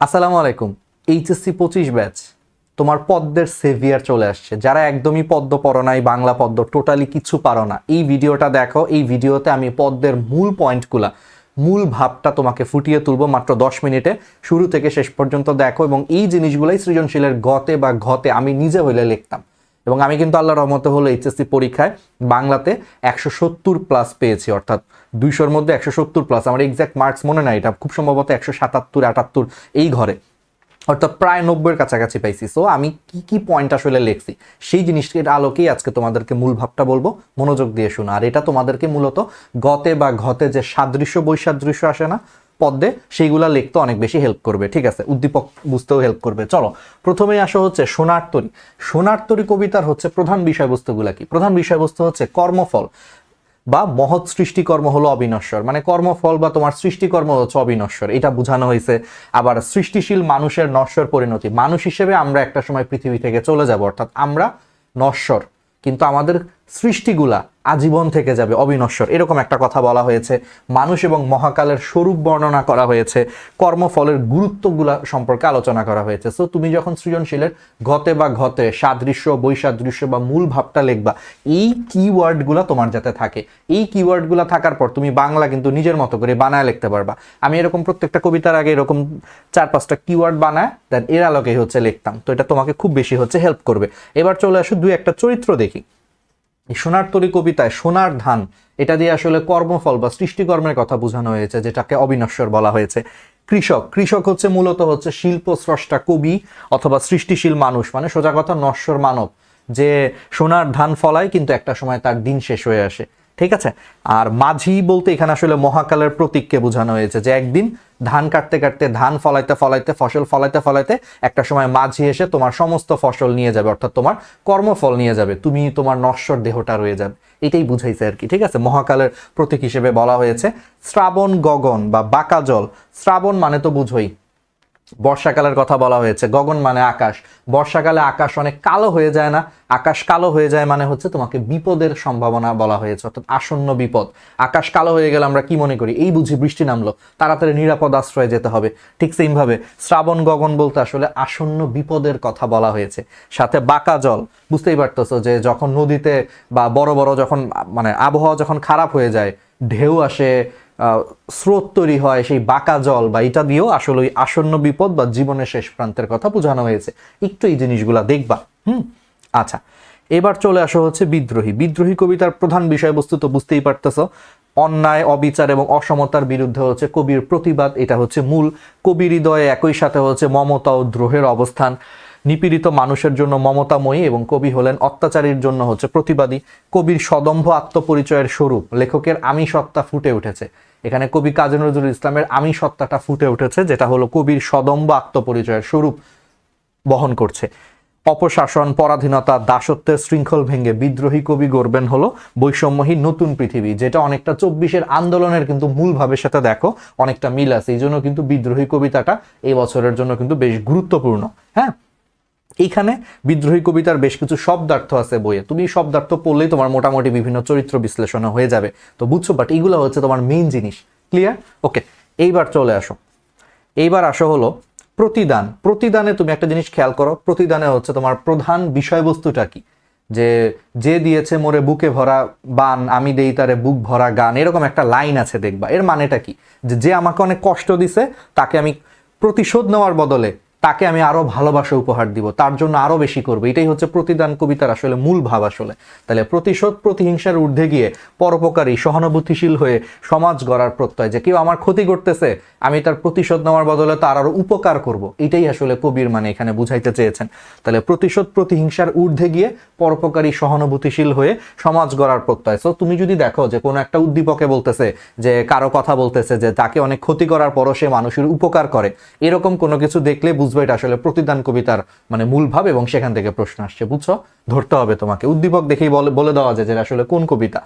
আসসালামু আলাইকুম। এইচএসসি পঁচিশ ব্যাচ, তোমার পদ্মের সেভিয়ার চলে আসছে। যারা একদমই পদ্ম পড়ো নাই, বাংলা পদ্ম, টোটালি কিছু পারো না। এই ভিডিওটা দেখো, এই ভিডিওতে আমি পদ্মের মূল পয়েন্টগুলা, মূল ভাবটা তোমাকে ফুটিয়ে তুলবো মাত্র দশ মিনিটে। শুরু থেকে শেষ পর্যন্ত দেখো এবং এই জিনিসগুলাই সৃজনশীলের গতে বা ঘতে আমি নিজে হইলে লিখতাম। এবং আমি কিন্তু আল্লাহ রহমতে হলো এইচএসসি পরীক্ষায় বাংলাতে একশো সত্তর প্লাস পেয়েছি, অর্থাৎ দুইশোর মধ্যে একশো সত্তর প্লাস আমার এক্স্যাক্ট মার্কস মনে নাই, এটা খুব সম্ভবত একশো সাতাত্তর, আটাত্তর এই ঘরে। অর্থাৎ প্রায় নব্বইয়ের কাছাকাছি পাইছি। সো আমি কি কি পয়েন্ট আসলে লিখছি? সেই জিনিসটির আলোকেই আজকে তোমাদেরকে মূল ভাবটা বলব। মনোযোগ দিয়ে শোনো। আর এটা তোমাদেরকে মূলত গতে বা ঘতে যে সাদৃশ্য, বৈসাদৃশ্য আসে না পদ্মে, সেইগুলা লিখতে অনেক বেশি হেল্প করবে, ঠিক আছে? উদ্দীপক বুঝতেও হেল্প করবে। চলো, প্রথমেই আসা হচ্ছে সোনার তরী সোনার তরী কবিতার হচ্ছে প্রধান বিষয়বস্তুগুলা কি? প্রধান বিষয়বস্তু হচ্ছে কর্মফল বা মহৎ সৃষ্টিকর্ম হলো অবিনশ্বর। মানে কর্মফল বা তোমার সৃষ্টিকর্ম হচ্ছে অবিনশ্বর। এটা বোঝানো হয়েছে। আবার সৃষ্টিশীল মানুষের নশ্বর পরিণতি। মানুষ হিসেবে আমরা একটা সময় পৃথিবী থেকে চলে যাব, অর্থাৎ আমরা নশ্বর। কিন্তু আমাদের সৃষ্টিগুলা আজীবন থেকে যাবে, অবিনশ্বর। এরকম একটা কথা বলা হয়েছে। মানুষ এবং মহাকালের স্বরূপ বর্ণনা করা হয়েছে। কর্মফলের গুরুত্বগুলা সম্পর্কে আলোচনা করা হয়েছে। সো তুমি যখন সৃজনশীলের ঘতে বা ঘতে, সাদৃশ্য, বৈসাদৃশ্য বা মূল ভাবটা লিখবা, এই কিওয়ার্ডগুলো তোমার যাতে থাকে। এই কিওয়ার্ডগুলো থাকার পর তুমি বাংলা কিন্তু নিজের মতো করে বানায় লিখতে পারবা। আমি এরকম প্রত্যেকটা কবিতার আগে এরকম চার পাঁচটা কিওয়ার্ড বানায় দেন এর আলোকেই হচ্ছে লিখতাম। তো এটা তোমাকে খুব বেশি হচ্ছে হেল্প করবে। এবার চলে আসো দুই একটা চরিত্র দেখি। এই সোনার তরী কবিতায় সোনার ধান, এটা দিয়ে আসলে কর্মফল বা সৃষ্টিকর্মের কথা বোঝানো হয়েছে, যেটাকে অবিনশ্বর বলা হয়েছে। কৃষক কৃষক হচ্ছে মূলত হচ্ছে শিল্প স্রষ্টা কবি অথবা সৃষ্টিশীল মানুষ মানে সোজা কথা নশ্বর মানব, যে সোনার ধান ফলায় কিন্তু একটা সময় তার দিন শেষ হয়ে আসে। ঠিক আছে? আর মাঝি বলতে এখানে আসলে মহাকালের প্রতীককে বোঝানো হয়েছে, যে একদিন ধান কাটতে কাটতে, ধান ফলাইতে ফলাইতে, ফসল ফলাইতে ফলাইতে একটা সময় মাঝি এসে তোমার সমস্ত ফসল নিয়ে যাবে, অর্থাৎ তোমার কর্মফল নিয়ে যাবে, তুমি তোমার নশ্বর দেহটা রয়ে যাবে। এটাই বুঝাইছে আর কি, ঠিক আছে? মহাকালের প্রতীক হিসেবে বলা হয়েছে শ্রাবণ গগন বা বাঁকা জল। শ্রাবণ মানে তো বুঝোই বর্ষাকালের কথা বলা হয়েছে। গগন মানে আকাশ। বর্ষাকালে আকাশ অনেক কালো হয়ে যায় না। আকাশ কালো হয়ে যায় মানে হচ্ছে তোমাকে বিপদের সম্ভাবনা বলা হয়েছে, অর্থাৎ আসন্ন বিপদ। আকাশ কালো হয়ে গেলে আমরা কি মনে করি? এই বুঝি বৃষ্টি নামলো। তাড়াতাড়ি নিরাপদ আশ্রয়ে যেতে হবে। ঠিক সেইভাবে শ্রাবণ গগন বলতে আসলে আসন্ন বিপদের কথা বলা হয়েছে। সাথে বাঁকা জল। বুঝতেই পারতেছো যে যখন নদীতে বা বড় বড় যখন মানে আবহাওয়া যখন খারাপ হয়ে যায়, ঢেউ আসে স্রোত তৈরি হয় সেই বাঁকা জল বা এটা দিয়েও আসলে ওই আসন্ন বিপদ বা জীবনের শেষ প্রান্তের কথা বোঝানো হয়েছে। একটু এই জিনিসগুলা দেখবা। হুম? আচ্ছা এবার চলে আসা হচ্ছে বিদ্রোহী। বিদ্রোহী কবিতার প্রধান বিষয়বস্তু তো বুঝতেই পারতেছ, অন্যায়, অবিচার এবং অসমতার বিরুদ্ধে হচ্ছে কবির প্রতিবাদ, এটা হচ্ছে মূল। কবির হৃদয়ে একই সাথে হচ্ছে মমতা ও দ্রোহের অবস্থান। নিপীড়িত মানুষের জন্য মমতাময়ী এবং কবি হলেন অত্যাচারীর জন্য হচ্ছে প্রতিবাদী কবির সদম্ভ আত্মপরিচয়ের স্বরূপ। লেখকের আমি সত্তা ফুটে উঠেছে। এখানে কবি কাজী নজরুল ইসলামের আমি সত্তাটা ফুটে উঠেছে, যেটা হলো কবির সদম্ভ আত্মপরিচয়ের স্বরূপ বহন করছে। অপশাসন, পরাধীনতা, দাসত্বের শৃঙ্খল ভেঙে বিদ্রোহী কবি গড়বেন হলো বৈষম্যহীন নতুন পৃথিবী, যেটা অনেকটা চব্বিশের আন্দোলনের কিন্তু মূল ভাবের সাথে দেখো, অনেকটা মিল আছে। এই জন্য কিন্তু বিদ্রোহী কবিতাটা এই বছরের জন্য কিন্তু বেশ গুরুত্বপূর্ণ। হ্যাঁ? এইখানে বিদ্রোহী কবিতার বেশ কিছু শব্দার্থ আছে বইয়ে। তুমি শব্দার্থ পড়লেই তোমার মোটামুটি বিভিন্ন চরিত্র বিশ্লেষণ হয়ে যাবে। তো বুঝছ বাট এইগুলো হচ্ছে তোমার মেইন জিনিস। ক্লিয়ার ওকে এইবার চলে আসো। এইবার আসো হলো প্রতিদান। প্রতিদানে তুমি একটা জিনিস খেয়াল করো, প্রতিদানে হচ্ছে তোমার প্রধান বিষয়বস্তুটা কি? যে যে দিয়েছে মোরে বুকে ভরা বান, আমি দেই তারে বুক ভরা গান, এরকম একটা লাইন আছে দেখবা। এর মানেটা কি? যে যে আমাকে অনেক কষ্ট দিছে, তাকে আমি প্রতিশোধ নেওয়ার বদলে তাকে আমি আরও ভালোবাসা উপহার দিব, তার জন্য আরও বেশি করব। এটাই হচ্ছে প্রতিদান কবিতার আসলে মূল ভাব আসলে। তাহলে প্রতিশোধ, প্রতিহিংসার ঊর্ধ্বে গিয়ে পরোপকারী, সহানুভূতিশীল হয়ে সমাজ গড়ার প্রত্যয়, যে কেউ আমার ক্ষতি করতেছে, আমি তার প্রতিশোধ নেওয়ার বদলে তার আরও উপকার করব। এটাই আসলে কবির মানে এখানে বুঝাইতে চেয়েছেন। তাহলে প্রতিশোধ, প্রতিহিংসার ঊর্ধ্বে গিয়ে পরোপকারী, সহানুভূতিশীল হয়ে সমাজ গড়ার প্রত্যয়। সো তুমি যদি দেখো যে কোনো একটা উদ্দীপকে বলতেছে, যে কারও কথা বলতেছে, যে তাকে অনেক ক্ষতি করার পরও সে মানুষের উপকার করে, এরকম কোনো কিছু দেখলে বুঝবে এটা আসলে প্রতিদান কবিতার মানে মূল ভাব এবং সেখান থেকে প্রশ্ন আসছে, বুঝছ? ধরতে হবে তোমাকে। উদ্দীপক দেখেই বলে দেওয়া যায় যে আসলে কোন কবিতা?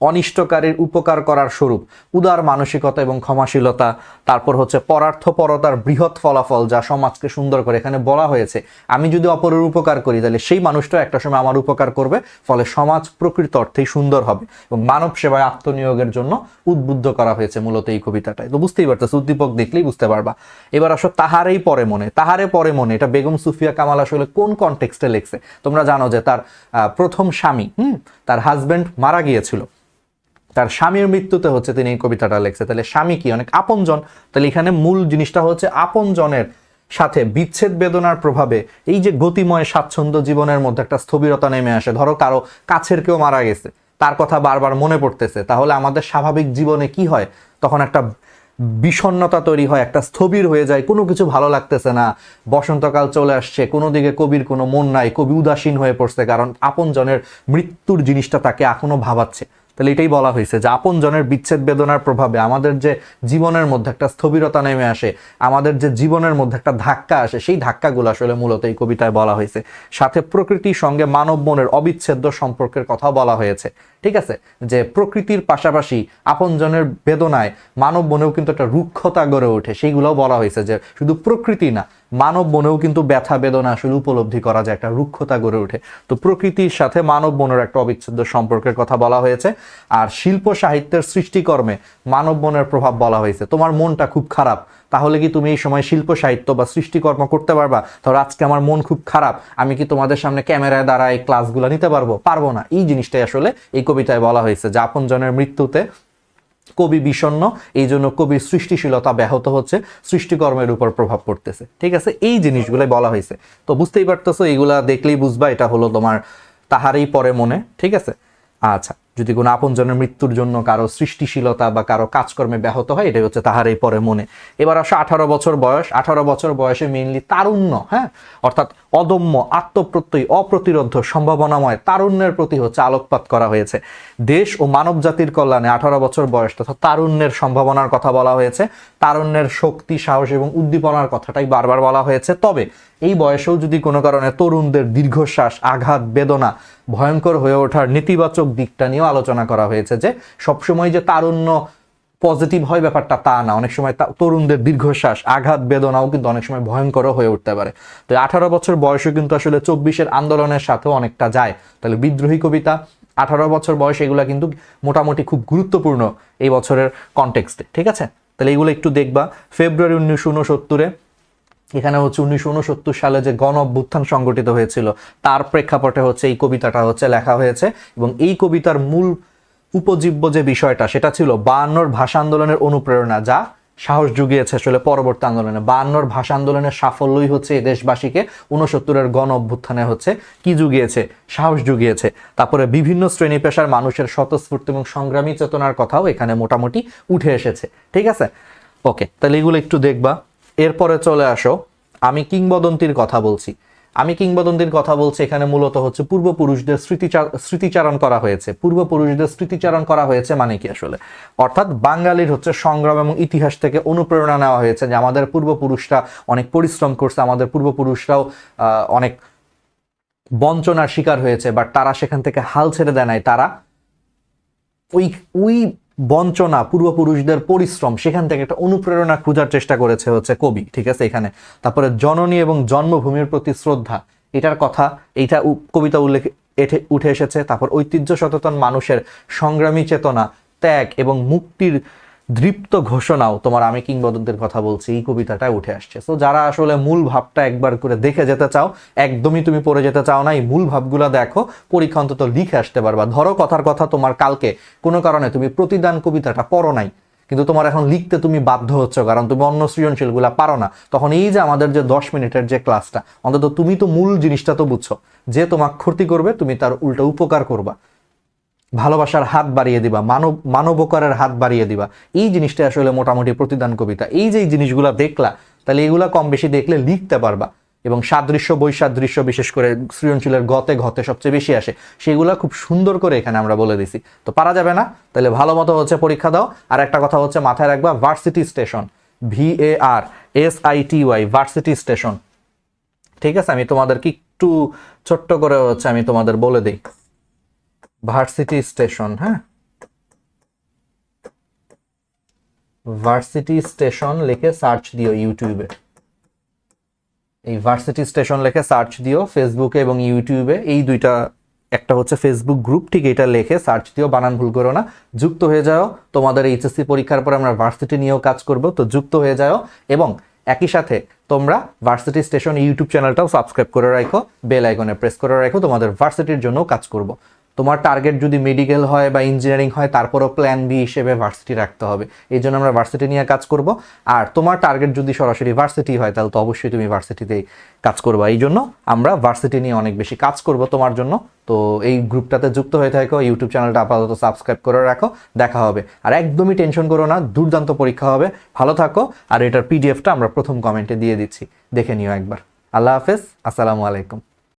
অনিষ্টকারীর উপকার করার স্বরূপ। উদার মানসিকতা এবং ক্ষমাশীলতা, তারপর হচ্ছে পরার্থপরতার বৃহৎ ফলাফল যা সমাজকে সুন্দর করে এখানে বলা হয়েছে। আমি যদি অপরের উপকার করি, তাহলে সেই মানুষটা একটা সময় আমার উপকার করবে, ফলে সমাজ প্রকৃত অর্থেই সুন্দর হবে এবং মানব সেবায় আত্মনিয়োগের জন্য উদ্বুদ্ধ করা হয়েছে মূলত এই কবিতাটায় তো বুঝতেই পারতেছে, উদ্দীপক দেখলেই বুঝতে পারবা। এবার আসো তাহারেই পরে মনে, তাহারে পরে মনে, এটা বেগম সুফিয়া কামাল আসলে কোন কনটেক্সটে লিখছে? তোমরা জানো যে তার প্রথম স্বামী, হুম, তার হাজবেন্ড মারা গিয়েছিল। তার স্বামীর মৃত্যুতে হচ্ছে তিনি এই কবিতাটা লিখছে। তাহলে স্বামী কি? অনেক আপনজন। তাহলে এখানে মূল জিনিসটা হচ্ছে আপনজনের সাথে বিচ্ছেদ বেদনার প্রভাবে এই যে গতিময় স্বাচ্ছন্দ্য জীবনের মধ্যে একটা স্থবিরতা নেমে আসে। ধরো কারও কাছের কেউ মারা গেছে, তার কথা বারবার মনে পড়তেছে, তাহলে আমাদের স্বাভাবিক জীবনে কি হয়? তখন একটা বিষণ্ণতা তৈরি হয়, একটা স্থবির হয়ে যায়, কোনো কিছু ভালো লাগতেছে না, বসন্তকাল চলে আসছে, কোনো দিকে কবির কোনো মন নাই, কবি উদাসীন হয়ে পড়ছে, কারণ আপনজনের মৃত্যুর জিনিসটা তাকে এখনও ভাবাচ্ছে। তাহলে এটাই বলা হয়েছে যে আপনজনের বিচ্ছেদ বেদনার প্রভাবে আমাদের যে জীবনের মধ্যে একটা স্থবিরতা নেমে আসে, আমাদের যে জীবনের মধ্যে একটা ধাক্কা আসে, সেই ধাক্কাগুলো আসলে মূলত এই কবিতায় বলা হয়েছে। সাথে প্রকৃতির সঙ্গে মানব মনের অবিচ্ছেদ্য সম্পর্কের কথাও বলা হয়েছে। ঠিক আছে? যে প্রকৃতির পাশাপাশি আপনজনের বেদনায় মানব মনেও কিন্তু একটা রুক্ষতা গড়ে ওঠে, সেইগুলোও বলা হয়েছে যে শুধু প্রকৃতি না মানব মনেও কিন্তু ব্যথা বেদনা আসলে উপলব্ধি করা যায়, একটা রুক্ষতা গড়ে ওঠে। তো প্রকৃতির সাথে মানব মনের একটা অবিচ্ছেদ্য সম্পর্কের কথা বলা হয়েছে, আর শিল্প সাহিত্যের সৃষ্টিকর্মে মানব মনের প্রভাব বলা হয়েছে। তোমার মনটা খুব খারাপ, তাহলে কি তুমি এই সময় শিল্প সাহিত্য বা সৃষ্টিকর্ম করতে পারবা? ধরো, আজকে আমার মন খুব খারাপ, আমি কি তোমাদের সামনে ক্যামেরায় দ্বারা এই ক্লাসগুলো নিতে পারব? পারব না। এই জিনিসটাই আসলে এই কবিতায় বলা হয়েছে। যে আপনজনের মৃত্যুতে কবি বিষণ্ন এই জন্য কবির সৃষ্টিশীলতা ব্যাহত হচ্ছে, সৃষ্টিকর্মের উপর প্রভাব পড়তেছে। ঠিক আছে? এই জিনিসগুলো বলা হয়েছে। তো বুঝতেই পারতেছো, এইগুলা দেখলেই বুঝবা, এটা হলো তোমার তাহারই পরে মনে। ঠিক আছে? আচ্ছা। যদি কোনো আপনজনের মৃত্যুর জন্য কারও সৃষ্টিশীলতা বা কারও কাজকর্মে ব্যাহত হয়, এটাই হচ্ছে তাহারই পরে মনে। এবার আসো আঠারো বছর বয়স। আঠারো বছর বয়সে মেইনলি তারুণ্য হ্যাঁ? অর্থাৎ অদম্য, আত্মপ্রত্যয়ী, অপ্রতিরোধ সম্ভাবনাময় তারুণ্যের প্রতি হচ্ছে আলোকপাত করা হয়েছে। দেশ ও মানব জাতির কল্যাণে আঠারো বছর বয়স তথা তারুণ্যের সম্ভাবনার কথা বলা হয়েছে। তারুণ্যের শক্তি, সাহস এবং উদ্দীপনার কথাটাই বারবার বলা হয়েছে। তবে এই বয়সেও যদি কোনো কারণে তরুণদের দীর্ঘশ্বাস, আঘাত, বেদনা ভয়ঙ্কর হয়ে ওঠার নেতিবাচক দিকটা নিয়েও আলোচনা করা হয়েছে যে সবসময় যে তারুণ্য পজিটিভ হয় ব্যাপারটা তা না। অনেক সময় তরুণদের দীর্ঘশ্বাস, আঘাত, বেদনাও কিন্তু অনেক সময় ভয়ঙ্করও হয়ে উঠতে পারে। তো আঠারো বছর বয়সে কিন্তু আসলে চব্বিশের আন্দোলনের সাথেও অনেকটা যায়। তাহলে বিদ্রোহী কবিতা, আঠারো বছর বয়স, এগুলো কিন্তু মোটামুটি খুব গুরুত্বপূর্ণ এই বছরের কনটেক্সটে ঠিক আছে? তাহলে এগুলো একটু দেখবা। ফেব্রুয়ারি উনিশশো উনসত্তরে এখানে হচ্ছে উনিশশো উনসত্তর সালে যে গণ অভ্যুত্থান সংগঠিত হয়েছিল, তার প্রেক্ষাপটে হচ্ছে এই কবিতাটা হচ্ছে লেখা হয়েছে এবং এই কবিতার মূল উপজীব্য যে বিষয়টা, সেটা ছিল বায়ান্নর ভাষা আন্দোলনের অনুপ্রেরণা, যা সাহস জুগিয়েছে আসলে পরবর্তী আন্দোলনে। বায়ান্নর ভাষা আন্দোলনের সাফল্যই হচ্ছে এই দেশবাসীকে উনসত্তরের গণ অভ্যুত্থানে হচ্ছে কি জুগিয়েছে? সাহস জুগিয়েছে। তারপরে বিভিন্ন শ্রেণি পেশার মানুষের স্বতঃস্ফূর্ত এবং সংগ্রামী চেতনার কথাও এখানে মোটামুটি উঠে এসেছে। ঠিক আছে? ওকে, তাহলে এগুলো একটু দেখবা। এরপরে চলে আসো। আমি কিংবদন্তির কথা বলছি। আমি কিংবদন্তির কথা বলছি এখানে মূলত হচ্ছে পূর্বপুরুষদের স্মৃতিচার স্মৃতিচারণ করা হয়েছে। পূর্বপুরুষদের স্মৃতিচারণ করা হয়েছে মানে কি আসলে? অর্থাৎ বাঙালির হচ্ছে সংগ্রাম এবং ইতিহাস থেকে অনুপ্রেরণা নেওয়া হয়েছে যে আমাদের পূর্বপুরুষরা অনেক পরিশ্রম করছে, আমাদের পূর্বপুরুষরাও অনেক বঞ্চনার শিকার হয়েছে বাট তারা সেখান থেকে হাল ছেড়ে দেয় নাই। তারা ওই ওই বঞ্চনা, পূর্বপুরুষদের পরিশ্রম, সেখান থেকে একটা অনুপ্রেরণা খোঁজার চেষ্টা করেছে হচ্ছে কবি, ঠিক আছে এখানে। তারপরে জননী এবং জন্মভূমির প্রতি শ্রদ্ধা, এটার কথা, এইটা কবিতা উল্লেখ, এঠে, উঠে এসেছে। তারপর ঐতিহ্য সচেতন মানুষের সংগ্রামী চেতনা, ত্যাগ এবং মুক্তির দৃপ্ত ঘোষণাও তোমার আমি কিংবদন্তির কথা বলছি, এই কবিতাটা উঠে আসছে। তো যারা আসলে মূল ভাবটা একবার করে দেখে যেতে চাও, একদমই তুমি পড়ে যেতে চাও না, এই মূল ভাবগুলো দেখো, পরীক্ষা অন্তত লিখে আসতে পারবা। ধরো কথার কথা তোমার কালকে, কোনো কারণে তুমি প্রতিদান কবিতাটা পড়ো নাই, কিন্তু তোমার এখন লিখতে তুমি বাধ্য হচ্ছ, কারণ তুমি অন্য সৃজনশীলগুলা পারো না। তখন এই যে আমাদের যে দশ মিনিটের যে ক্লাসটা, অন্তত তুমি তো মূল জিনিসটা তো বুঝছ, যে তোমার ক্ষতি করবে, তুমি তার উল্টা উপকার করবা। ভালোবাসার হাত বাড়িয়ে দিবা, মানব, মানবকারের হাত বাড়িয়ে দিবা। এই জিনিসটা আসলে মোটামুটি প্রতিদান কবিতা। এই যে জিনিসগুলা দেখলা, তাহলে এগুলা কম বেশি দেখলে লিখতে পারবা। এবং সাদৃশ্য, বৈসাদৃশ্য, বিশেষ করে সৃজনশীলের গতে ঘতে সবচেয়ে বেশি আসে, সেগুলা খুব সুন্দর করে এখানে আমরা বলে দিছি। তো পারা যাবে না? তাহলে ভালো মতো হচ্ছে পরীক্ষা দাও। আর একটা কথা হচ্ছে, মাথায় রাখবা, varsity station V A R S I T Y varsity station. ঠিক আছে? আমি তোমাদেরকে একটু ছোট্ট করে হচ্ছে আমি তোমাদের বলে দিই। ভার্সিটি স্টেশন হ্যাঁ? ভার্সিটি স্টেশন লিখে সার্চ দিও ইউটিউবে এই ভার্সিটি স্টেশন লিখে সার্চ দিও ফেসবুকে এবং ইউটিউবে এই দুইটা, একটা হচ্ছে ফেসবুক গ্রুপ ঠিক এটা লিখে সার্চ দিও, বানান ভুল করো না। যুক্ত হয়ে যাও, তোমাদের এইচএসসি পরীক্ষার পরে আমরা ভার্সিটি নিয়েও কাজ করব, তো যুক্ত হয়ে যাও এবং একই সাথে তোমরা ভার্সিটি স্টেশন ইউটিউব চ্যানেলটাও সাবস্ক্রাইব করে রাখো বেল আইকনে প্রেস করে রাখো, তোমাদের ভার্সিটির জন্যও কাজ করব। তোমার টার্গেট যদি মেডিকেল হয় বা ইঞ্জিনিয়ারিং হয়, তারপরও প্ল্যান বি হিসেবে ভার্সিটি রাখতে হবে। এই জন্য আমরা ভার্সিটি নিয়ে কাজ করব। আর তোমার টার্গেট যদি সরাসরি ভার্সিটি হয়, তাহলে তো অবশ্যই তুমি ভার্সিটিতেই কাজ করবা। এই জন্য আমরা ভার্সিটি নিয়ে অনেক বেশি কাজ করব তোমার জন্য। তো এই গ্রুপটাতে যুক্ত হয়ে থাকো ইউটিউব চ্যানেলটা আপাতত সাবস্ক্রাইব করে রাখো, দেখা হবে। আর একদমই টেনশন করো না, দুর্দান্ত পরীক্ষা হবে। ভালো থাকো। আর এটার পিডিএফটা আমরা প্রথম কমেন্টে দিয়ে দিচ্ছি। দেখে নিও একবার। আল্লাহ হাফেজ। আসসালামু আলাইকুম।